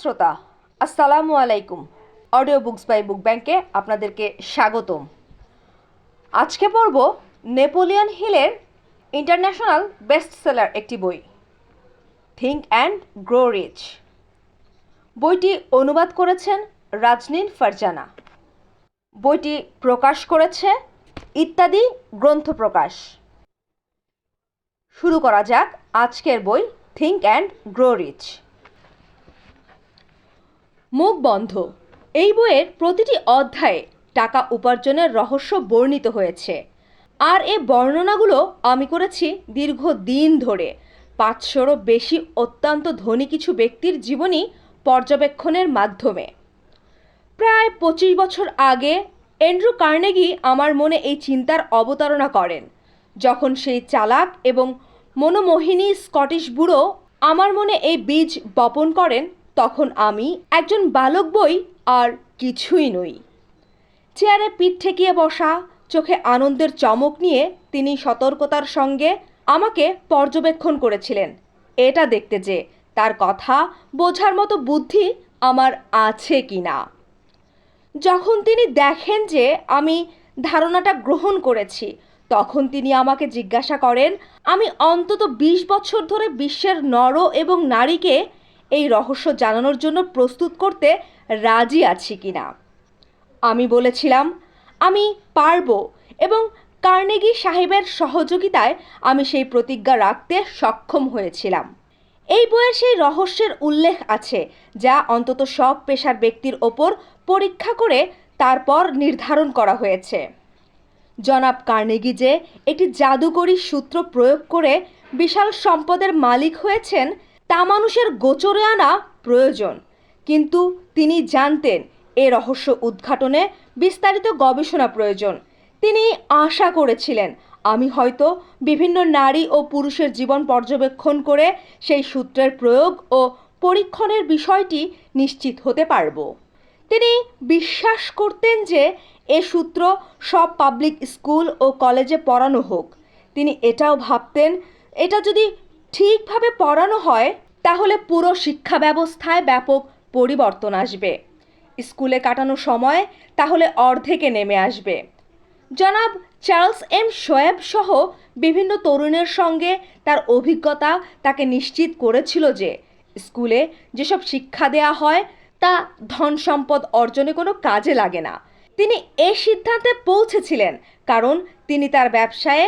শ্রোতা, আসসালামু আলাইকুম। অডিও বুকস বাই বুক ব্যাংকে আপনাদেরকে স্বাগতম। আজকে পড়ব নেপোলিয়ন হিলের ইন্টারন্যাশনাল বেস্ট সেলার একটি বই থিঙ্ক অ্যান্ড গ্রো রিচ বইটি অনুবাদ করেছেন রাজনীন ফারজানা। বইটি প্রকাশ করেছে ইত্যাদি গ্রন্থ প্রকাশ। শুরু করা যাক আজকের বই থিঙ্ক অ্যান্ড গ্রো রিচ মুখ বন্ধ। এই বইয়ের প্রতিটি অধ্যায়ে টাকা উপার্জনের রহস্য বর্ণিত হয়েছে। আর এ বর্ণনাগুলো আমি করেছি দীর্ঘ দিন ধরে। পাঁচশোরও বেশি অত্যন্ত ধনী কিছু ব্যক্তির জীবনী পর্যবেক্ষণের মাধ্যমে। প্রায় পঁচিশ বছর আগে অ্যান্ড্রু কার্নেগি আমার মনে এই চিন্তার অবতারণা করেন, যখন সেই চালাক এবং মনোমোহিনী স্কটিশ বুড়ো আমার মনে এই বীজ বপন করেন তখন আমি একজন বালক বই আর কিছুই নই। চেয়ারে পিঠ ঠেকিয়ে বসা, চোখে আনন্দের চমক নিয়ে তিনি সতর্কতার সঙ্গে আমাকে পর্যবেক্ষণ করেছিলেন। এটা দেখতে যে তার কথা বোঝার মতো বুদ্ধি আমার আছে কি না যখন তিনি দেখেন যে আমি ধারণাটা গ্রহণ করেছি, তখন তিনি আমাকে জিজ্ঞাসা করেন, আমি অন্তত বিশ বছর ধরে বিশ্বের নর এবং নারীকে এই রহস্য জানানোর জন্য প্রস্তুত করতে রাজি আছি কিনা? আমি বলেছিলাম, আমি পারব এবং কার্নেগি সাহেবের সহযোগিতায় আমি সেই প্রতিজ্ঞা রাখতে সক্ষম হয়েছিলাম। এই বইয়ের সেই রহস্যের উল্লেখ আছে যা অন্তত সব পেশার ব্যক্তির ওপর পরীক্ষা করে তারপর নির্ধারণ করা হয়েছে। জনাব কার্নেগি যে একটি জাদুকরী সূত্র প্রয়োগ করে বিশাল সম্পদের মালিক হয়েছেন তা মানুষের গোচরে আনা প্রয়োজন। কিন্তু তিনি জানতেন এ রহস্য উদ্ঘাটনে বিস্তারিত গবেষণা প্রয়োজন। তিনি আশা করেছিলেন, আমি হয়তো বিভিন্ন নারী ও পুরুষের জীবন পর্যবেক্ষণ করে সেই সূত্রের প্রয়োগ ও পরীক্ষণের বিষয়টি নিশ্চিত হতে পারব। তিনি বিশ্বাস করতেন যে এ সূত্র সব পাবলিক স্কুল ও কলেজে পড়ানো হোক। তিনি এটাও ভাবতেন, এটা যদি ঠিকভাবে পড়ানো হয়, তাহলে পুরো শিক্ষা ব্যবস্থায় ব্যাপক পরিবর্তন আসবে। স্কুলে কাটানো সময় তাহলে অর্ধেকে নেমে আসবে। জনাব চার্লস এম শোয়েব সহ বিভিন্ন তরুণের সঙ্গে তার অভিজ্ঞতা তাকে নিশ্চিত করেছিল যে, স্কুলে যেসব শিক্ষা দেয়া হয়, তা ধন সম্পদ অর্জনে কোনো কাজে লাগে না। তিনি এ সিদ্ধান্তে পৌঁছেছিলেন, কারণ তিনি তার ব্যবসায়ে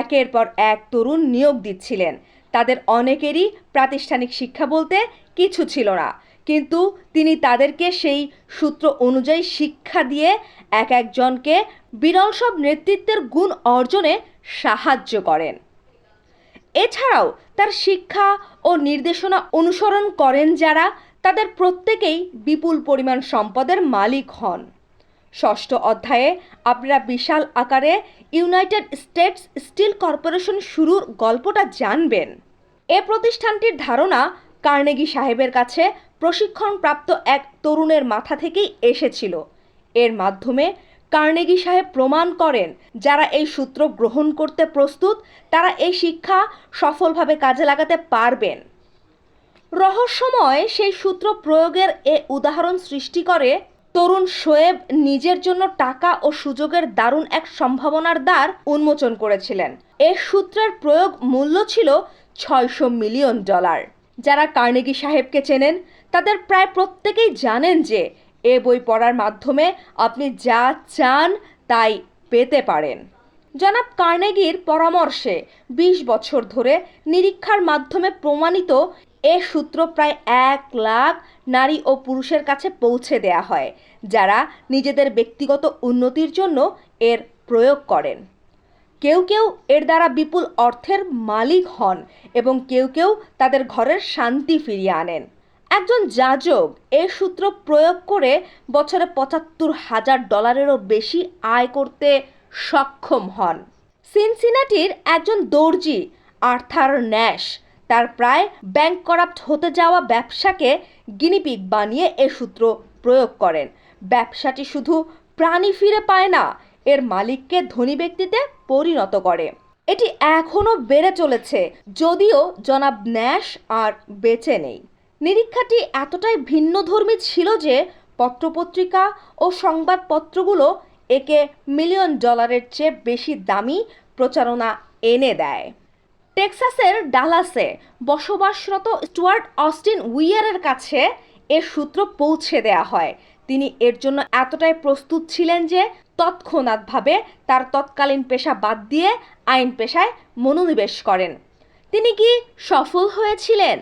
একের পর এক তরুণ নিয়োগ দিচ্ছিলেন। তাদের অনেকেরই প্রাতিষ্ঠানিক শিক্ষা বলতে কিছু ছিল না। কিন্তু তিনি তাদেরকে সেই সূত্র অনুযায়ী শিক্ষা দিয়ে এক একজনকে বিরল সব নেতৃত্বের গুণ অর্জনে সাহায্য করেন। এছাড়াও তার শিক্ষা ও নির্দেশনা অনুসরণ করেন যারা তাদের প্রত্যেকেই বিপুল পরিমাণ সম্পদের মালিক হন। ষষ্ঠ অধ্যায়ে আপনারা বিশাল আকারে ইউনাইটেড স্টেটস স্টিল কর্পোরেশন শুরুর গল্পটা জানবেন। এ প্রতিষ্ঠানটির ধারণা, কার্নেগি সাহেবের কাছে প্রশিক্ষণপ্রাপ্ত এক তরুণের মাথা থেকেই এসেছিল। এর মাধ্যমে কার্নেগি সাহেব প্রমাণ করেন, যারা এই সূত্র গ্রহণ করতে প্রস্তুত, তারা এই শিক্ষা সফলভাবে কাজে লাগাতে পারবেন। রহস্যময় সেই সূত্র প্রয়োগের এ উদাহরণ সৃষ্টি করে, তরুণ শোয়েব নিজের জন্য টাকা ও সুযোগের দারুণ এক সম্ভাবনার দ্বার উন্মোচন করেছিলেন। এ সূত্রের প্রয়োগ মূল্য ছিল ছয়শো মিলিয়ন ডলার। যারা কার্নেগি সাহেবকে চেনেন, তাদের প্রায় প্রত্যেকেই জানেন যে, এ বই পড়ার মাধ্যমে আপনি যা চান তাই পেতে পারেন। জনাব কার্নেগির পরামর্শে বিশ বছর ধরে নিরীক্ষার মাধ্যমে প্রমাণিত এ সূত্র প্রায় এক লাখ নারী ও পুরুষের কাছে পৌঁছে দেয়া হয়, যারা নিজেদের ব্যক্তিগত উন্নতির জন্য এর প্রয়োগ করেন। কেউ কেউ এর দ্বারা বিপুল অর্থের মালিক হন এবং কেউ কেউ তাদের ঘরের শান্তি ফিরিয়ে আনেন। একজন যাজক এ সূত্র প্রয়োগ করে বছরে পঁচাত্তর হাজার ডলারেরও বেশি আয় করতে সক্ষম হন। সিনসিনাটির একজন দর্জি, আর্থার ন্যাশ, তার প্রায় ব্যাংক করাপ্ট হতে যাওয়া ব্যবসাকে গিনিপিগ বানিয়ে এ সূত্র প্রয়োগ করেন। ব্যবসাটি শুধু প্রাণী ফিরে পায় না এর মালিককে ধনী ব্যক্তিতে পরিণত করে। এটি এখনও বেড়ে চলেছে, যদিও জনাব ন্যাশ আর বেঁচে নেই। নিরীক্ষাটি এতটাই ভিন্নধর্মী ছিল যে পত্রপত্রিকা ও সংবাদপত্রগুলো একে মিলিয়ন ডলারের চেয়ে বেশি দামি প্রচারণা এনে দেয়। টেক্সাসের ডালাসে বসবাসরত স্টুয়ার্ট অস্টিন উইয়ারের কাছে এর সূত্র পৌঁছে দেয়া হয়। তিনি এর জন্য এতটাই প্রস্তুত ছিলেন যে তৎক্ষণাৎভাবে তার তৎকালীন পেশা বাদ দিয়ে আইন পেশায় মনোনিবেশ করেন। তিনি কি সফল হয়েছিলেন?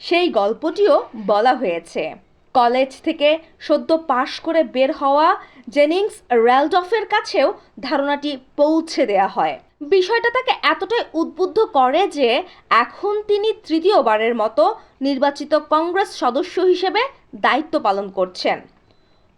সেই গল্পটিও বলা হয়েছে। কলেজ থেকে সদ্য পাশ করে বের হওয়া জেনিংস র্যালডফের কাছেও ধারণাটি পৌঁছে দেয়া হয়। বিষয়টা তাকে এতটাই উদ্বুদ্ধ করে যে এখন তিনি তৃতীয়বারের মতো নির্বাচিত কংগ্রেস সদস্য হিসেবে দায়িত্ব পালন করছেন।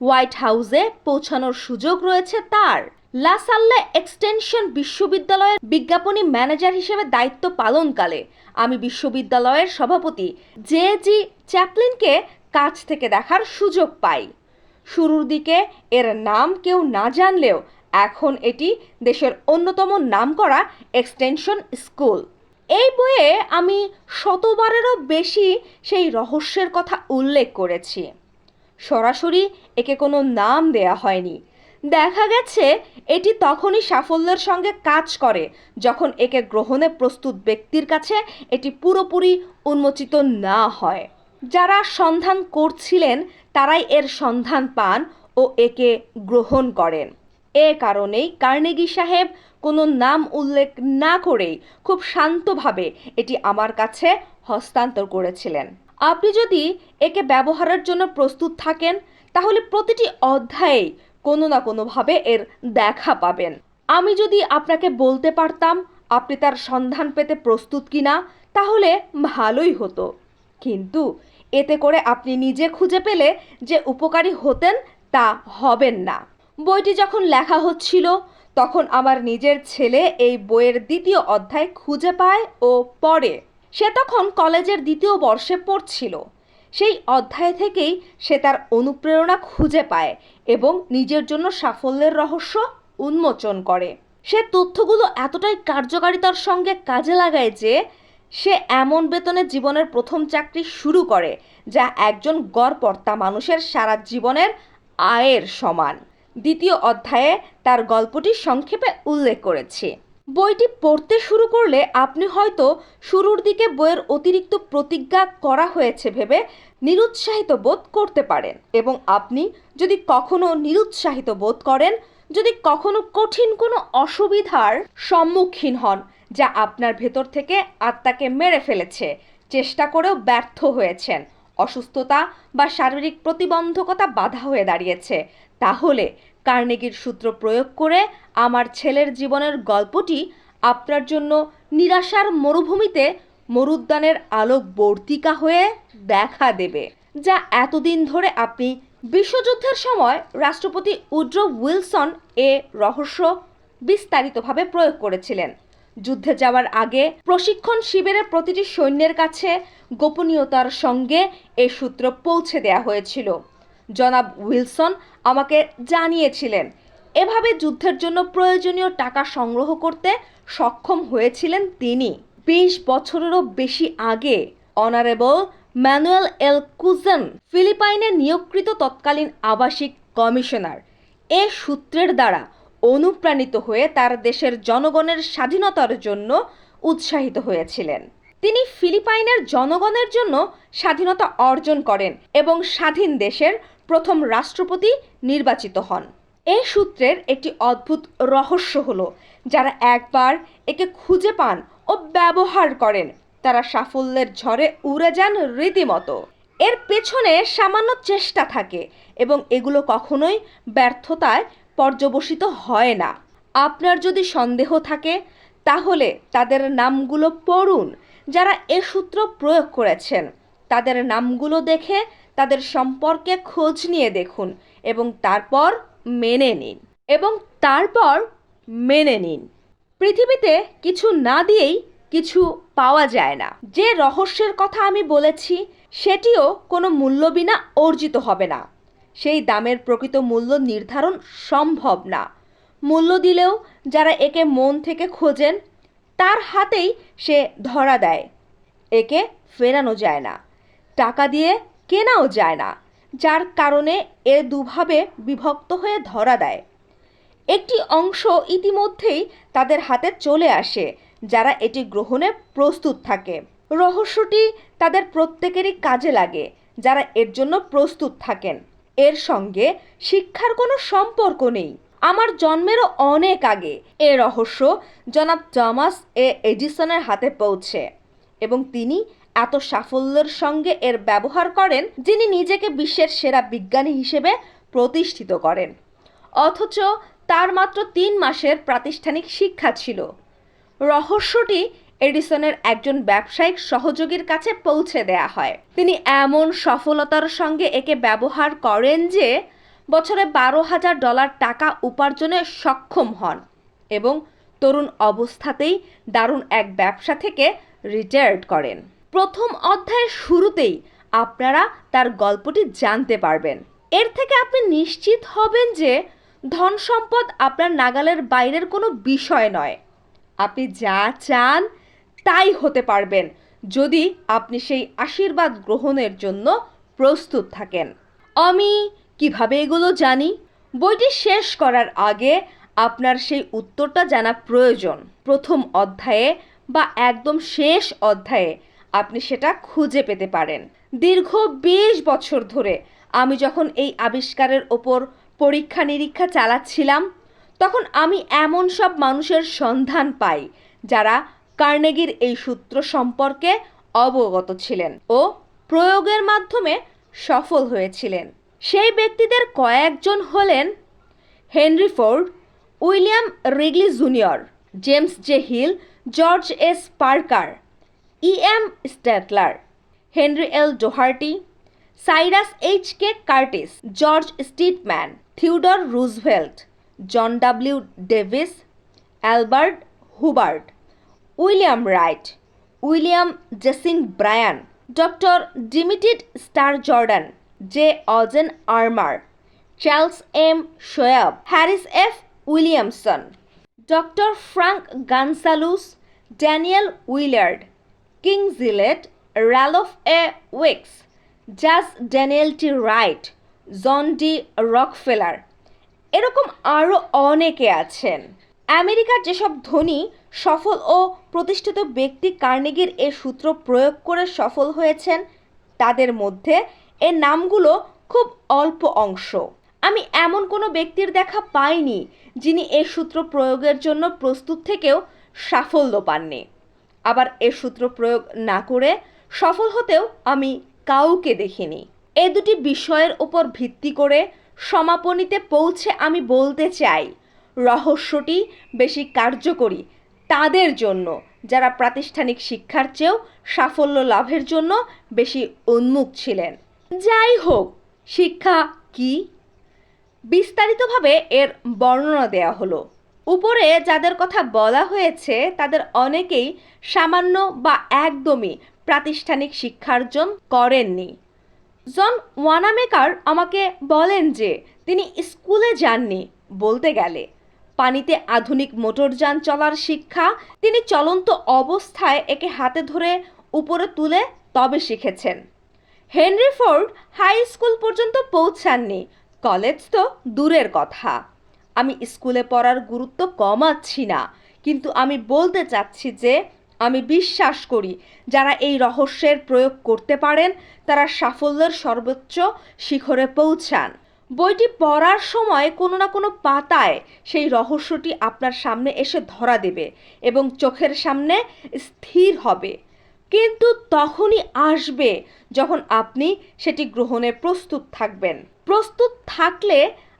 হোয়াইট হাউসে পৌঁছানোর সুযোগ রয়েছে তার। লাসাল্লে এক্সটেনশন বিশ্ববিদ্যালয়ের বিজ্ঞাপনী ম্যানেজার হিসেবে দায়িত্ব পালনকালে আমি বিশ্ববিদ্যালয়ের সভাপতি জে জি চ্যাপলিনকে কাছ থেকে দেখার সুযোগ পাই। শুরুর দিকে এর নাম কেউ না জানলেও এখন এটি দেশের অন্যতম নামকরা এক্সটেনশন স্কুল। এই বইয়ে আমি শতবারেরও বেশি সেই রহস্যের কথা উল্লেখ করেছি। সরাসরি একে কোনো নাম দেয়া হয়নি। দেখা গেছে, এটি তখনই সাফল্যের সঙ্গে কাজ করে, যখন একে গ্রহণে প্রস্তুত ব্যক্তির কাছে এটি পুরোপুরি উন্মোচিত না হয়। যারা সন্ধান করছিলেন, তারাই এর সন্ধান পান ও একে গ্রহণ করেন। এ কারণেই কার্নেগি সাহেব কোনো নাম উল্লেখ না করেই খুব শান্তভাবে এটি আমার কাছে হস্তান্তর করেছিলেন। আপনি যদি একে ব্যবহারের জন্য প্রস্তুত থাকেন, তাহলে প্রতিটি অধ্যায়েই কোনো না কোনোভাবে এর দেখা পাবেন। আমি যদি আপনাকে বলতে পারতাম, আপনি তার সন্ধান পেতে প্রস্তুত কিনা, তাহলে ভালোই হতো। কিন্তু এতে করে আপনি নিজে খুঁজে পেলে যে উপকারী হতেন, তা হবেন না। বইটি যখন লেখা হচ্ছিল, তখন আমার নিজের ছেলে এই বইয়ের দ্বিতীয় অধ্যায় খুঁজে পায় ও পড়ে। সে তখন কলেজের দ্বিতীয় বর্ষে পড়ছিল। সেই অধ্যায় থেকেই সে তার অনুপ্রেরণা খুঁজে পায় এবং নিজের জন্য সাফল্যের রহস্য উন্মোচন করে। সে তথ্যগুলো এতটাই কার্যকারিতার সঙ্গে কাজে লাগায় যে, সে এমন বেতনে জীবনের প্রথম চাকরি শুরু করে, যা একজন গড়পর্তা মানুষের সারা জীবনের আয়ের সমান। দ্বিতীয় অধ্যায়ে তার গল্পটি সংক্ষেপে উল্লেখ করেছি। বইটি পড়তে শুরু করলে আপনি হয়তো শুরুর দিকে বইয়ের অতিরিক্ত প্রতিজ্ঞা করা হয়েছে ভেবে নিরুৎসাহিত বোধ করতে পারেন এবং আপনি যদি কখনো নিরুৎসাহিত বোধ করেন, যদি কখনো কঠিন কোনো অসুবিধার সম্মুখীন হন যা আপনার ভেতর থেকে আত্মাকে মেরে ফেলেছে, চেষ্টা করেও ব্যর্থ হয়েছেন, অসুস্থতা বা শারীরিক প্রতিবন্ধকতা বাধা হয়ে দাঁড়িয়েছে, তাহলে কার্নেগির সূত্র প্রয়োগ করে আমার ছেলের জীবনের গল্পটি আপনার জন্য নিরাশার মরুভূমিতে মরুদ্যানের আলোক বর্তিকা হয়ে দেখা দেবে, যা এতদিন ধরে আপনি বিশ্বযুদ্ধের সময় রাষ্ট্রপতি উড্রো উইলসন এ রহস্য বিস্তারিতভাবে প্রয়োগ করেছিলেন। যুদ্ধে যাওয়ার আগে প্রশিক্ষণ শিবিরের প্রতিটি সৈন্যের কাছে গোপনীয়তার সঙ্গে এ সূত্র পৌঁছে দেয়া হয়েছিল। জনাব উইলসন আমাকে জানিয়েছিলেন। এভাবে যুদ্ধের জন্য প্রয়োজনীয় টাকা সংগ্রহ করতে সক্ষম হয়েছিলেন তিনি। বিশ বছরেরও বেশি আগে অনারেবল ম্যানুয়েল এল কুজন ফিলিপাইনে নিয়োগকৃত তৎকালীন আবাসিক কমিশনার। এ সূত্রের দ্বারা অনুপ্রাণিত হয়ে তার দেশের জনগণের স্বাধীনতার জন্য উৎসাহিত হয়েছিলেন। তিনি ফিলিপাইনের জনগণের জন্য স্বাধীনতা অর্জন করেন এবং স্বাধীন দেশের প্রথম রাষ্ট্রপতি নির্বাচিত হন। এই সূত্রের একটি অদ্ভুত রহস্য হলো, যারা একবার একে খুঁজে পান ও ব্যবহার করেন, তারা সাফল্যের ঝড়ে উড়ে যান রীতিমতো। এর পেছনে সামান্য চেষ্টা থাকে এবং এগুলো কখনোই ব্যর্থতায় পর্যবসিত হয় না। আপনার যদি সন্দেহ থাকে, তাহলে তাদের নামগুলো পড়ুন, যারা এ সূত্র প্রয়োগ করেছেন। তাদের নামগুলো দেখে তাদের সম্পর্কে খোঁজ নিয়ে দেখুন এবং তারপর মেনে নিন। এবং তারপর মেনে নিন। পৃথিবীতে কিছু না দিয়েই কিছু পাওয়া যায় না। যে রহস্যের কথা আমি বলেছি, সেটিও কোনো মূল্য বিনা অর্জিত হবে না। সেই দামের প্রকৃত মূল্য নির্ধারণ সম্ভব না। মূল্য দিলেও যারা একে মন থেকে খোঁজেন, তার হাতেই সে ধরা দেয়। একে ফেরানো যায় না। টাকা দিয়ে কেনাও যায় না, যার কারণে এ দুভাবে বিভক্ত হয়ে ধরা দেয়। একটি অংশ ইতিমধ্যেই তাদের হাতে চলে আসে, যারা এটি গ্রহণে প্রস্তুত থাকে। রহস্যটি তাদের প্রত্যেকেরই কাজে লাগে, যারা এর জন্য প্রস্তুত থাকেন। এর সঙ্গে শিক্ষার কোনো সম্পর্ক নেই। আমার জন্মেরও অনেক আগে এ রহস্য জনাব টমাস এ এডিসনের হাতে পৌঁছে, এবং তিনি এত সাফল্যের সঙ্গে এর ব্যবহার করেন যিনি নিজেকে বিশ্বের সেরা বিজ্ঞানী হিসেবে প্রতিষ্ঠিত করেন। অথচ তার মাত্র তিন মাসের প্রাতিষ্ঠানিক শিক্ষা ছিল। রহস্যটি এডিসনের একজন ব্যবসায়িক সহযোগীর কাছে পৌঁছে দেয়া হয়। তিনি এমন সফলতার সঙ্গে একে ব্যবহার করেন যে বছরে বারো হাজার ডলার টাকা উপার্জনে সক্ষম হন এবং তরুণ অবস্থাতেই দারুণ এক ব্যবসা থেকে রিটায়ার্ড করেন। প্রথম অধ্যায়ের শুরুতেই আপনারা তার গল্পটি জানতে পারবেন। এর থেকে আপনি নিশ্চিত হবেন যে ধন সম্পদ আপনার নাগালের বাইরের কোনো বিষয় নয়। আপনি যা চান তাই হতে পারবেন, যদি আপনি সেই আশীর্বাদ গ্রহণের জন্য প্রস্তুত থাকেন। আমি কীভাবে এগুলো জানি? বইটি শেষ করার আগে আপনার সেই উত্তরটা জানা প্রয়োজন। প্রথম অধ্যায়ে বা একদম শেষ অধ্যায়ে আপনি সেটা খুঁজে পেতে পারেন। দীর্ঘ বিশ বছর ধরে আমি যখন এই আবিষ্কারের ওপর পরীক্ষা নিরীক্ষা চালাচ্ছিলাম, তখন আমি এমন সব মানুষের সন্ধান পাই যারা কার্নেগির এই সূত্র সম্পর্কে অবগত ছিলেন ও প্রয়োগের মাধ্যমে সফল হয়েছিলেন। সেই ব্যক্তিদের কয়েকজন হলেন Henry Ford, William Wrigley junior, James J Hill, George S Parker E M Statler Henry L Doherty Cyrus H K Curtis George Stitman Theodore Roosevelt John W Davis Albert Hubbard William Wright William Jennings Bryan doctor ডিমিটিড Starr Jordan J অজেন Armour Charles M Schwab Harris F Williamson doctor Frank Gunsaulus Daniel Willard King Gillette Ralph A Weeks জাস Daniel T Wright John D Rockefeller এরকম আরও অনেকে আছেন। আমেরিকার যেসব ধনী, সফল ও প্রতিষ্ঠিত ব্যক্তি কার্নেগির এ সূত্র প্রয়োগ করে সফল হয়েছেন, তাদের মধ্যে এর নামগুলো খুব অল্প অংশ। আমি এমন কোনো ব্যক্তির দেখা পাইনি যিনি এ সূত্র প্রয়োগের জন্য প্রস্তুত থেকেও সাফল্য পাননি। আবার এ সূত্র প্রয়োগ না করে সফল হতেও আমি কাউকে দেখিনি। এ দুটি বিষয়ের উপর ভিত্তি করে সমাপনীতে পৌঁছে আমি বলতে চাই, রহস্যটি বেশি কার্যকরী তাদের জন্য, যারা প্রাতিষ্ঠানিক শিক্ষার চেয়েও সাফল্য লাভের জন্য বেশি উন্মুখ ছিলেন। যাই হোক, শিক্ষা কি? বিস্তারিতভাবে এর বর্ণনা দেয়া হলো। উপরে যাদের কথা বলা হয়েছে, তাদের অনেকেই সামান্য বা একদমই প্রাতিষ্ঠানিক শিক্ষার্জন করেননি। জন ওয়ানামেকার আমাকে বলেন যে, তিনি স্কুলে যাননি বলতে গেলে। পানিতে আধুনিক মোটরযান চলার শিক্ষা তিনি চলন্ত অবস্থায় একে হাতে ধরে উপরে তুলে তবে শিখেছেন। হেনরি ফোর্ড হাই স্কুল পর্যন্ত পৌঁছাননি। কলেজ তো দূরের কথা। আমি স্কুলে পড়ার গুরুত্ব কমাচ্ছি না। কিন্তু আমি বলতে চাচ্ছি যে, আমি বিশ্বাস করি, যারা এই রহস্যের প্রয়োগ করতে পারেন, তারা সাফল্যের সর্বোচ্চ শিখরে পৌঁছান। বইটি পড়ার সময় কোনো না কোনো পাতায় সেই রহস্যটি আপনার সামনে এসে ধরা দেবে এবং চোখের সামনে স্থির হবে। কিন্তু তখনই আসবে যখন আপনি সেটি গ্রহণে প্রস্তুত থাকবেন। প্রস্তুত থাকলে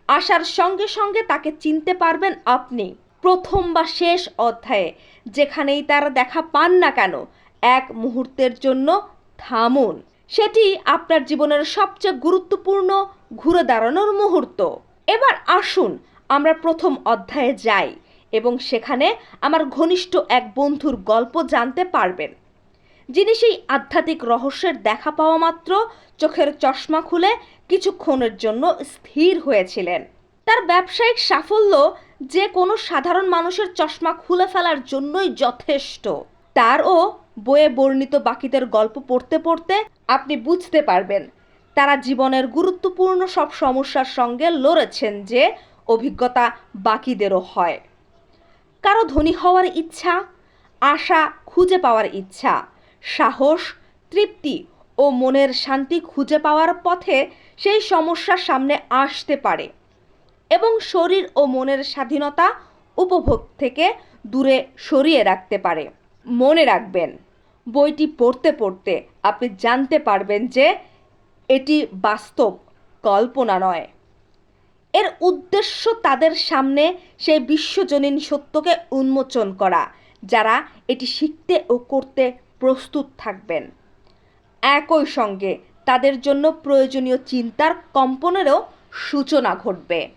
আসার সঙ্গে সঙ্গে তাকে চিনতে পারবেন আপনি। প্রথম বা শেষ অধ্যায়ে, যেখানেই তার দেখা পান না কেন, এক মুহূর্তের জন্য থামুন। সেটি আপনার জীবনের সবচেয়ে গুরুত্বপূর্ণ ঘুরে দাঁড়ানোর মুহূর্ত। এবার আসুন, আমরা প্রথম অধ্যায়ে যাই এবং সেখানে আমার ঘনিষ্ঠ এক বন্ধুর গল্প জানতে পারবেন। যিনি সেই আধ্যাত্মিক রহস্যের দেখা পাওয়া মাত্র, চোখের চশমা খুলে কিছুক্ষণের জন্য স্থির হয়েছিলেন। তার ব্যবসায়িক সাফল্য যে কোনো সাধারণ মানুষের চশমা খুলে ফেলার জন্যই যথেষ্ট। তারও বইয়ে বর্ণিত বাকিদের গল্প পড়তে পড়তে আপনি বুঝতে পারবেন, তারা জীবনের গুরুত্বপূর্ণ সব সমস্যার সঙ্গে লড়েছেন যে অভিজ্ঞতা বাকিদেরও হয়। কারও ধনী হওয়ার ইচ্ছা, আশা খুঁজে পাওয়ার ইচ্ছা সাহস, তৃপ্তি ও মনের শান্তি খুঁজে পাওয়ার পথে সেই সমস্যার সামনে আসতে পারে এবং শরীর ও মনের স্বাধীনতা উপভোগ থেকে দূরে সরিয়ে রাখতে পারে। মনে রাখবেন, বইটি পড়তে পড়তে আপনি জানতে পারবেন যে এটি বাস্তব কল্পনা নয়। এর উদ্দেশ্য তাদের সামনে সেই বিশ্বজনীন সত্যকে উন্মোচন করা, যারা এটি শিখতে ও করতে প্রস্তুত থাকবেন। একই সঙ্গে তাদের জন্য প্রয়োজনীয় চিন্তার কম্পনেরও সূচনা ঘটবে।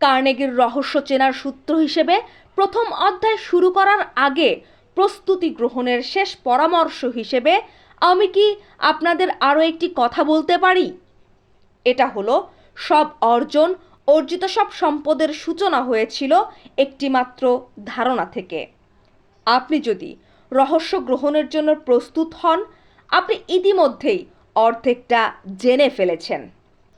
কার্নেগির রহস্য চেনার সূত্র হিসেবে প্রথম অধ্যায় শুরু করার আগে প্রস্তুতি গ্রহণের শেষ পরামর্শ হিসেবে আমি কি আপনাদের আরও একটি কথা বলতে পারি? এটা হলো, সব অর্জন অর্জিত সব সম্পদের সূচনা হয়েছিল একটিমাত্র ধারণা থেকে। আপনি যদি রহস্য গ্রহণের জন্য প্রস্তুত হন। আপনি ইতিমধ্যেই অর্ধেকটা জেনে ফেলেছেন।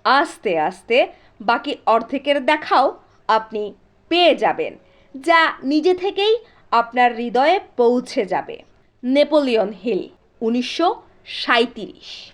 আস্তে আস্তে বাকি অর্ধেকের দেখাও আপনি পেয়ে যাবেন, যা নিজে থেকেই আপনার হৃদয়ে পৌঁছে যাবে। নেপোলিয়ন হিল, উনিশশো সাঁইত্রিশ।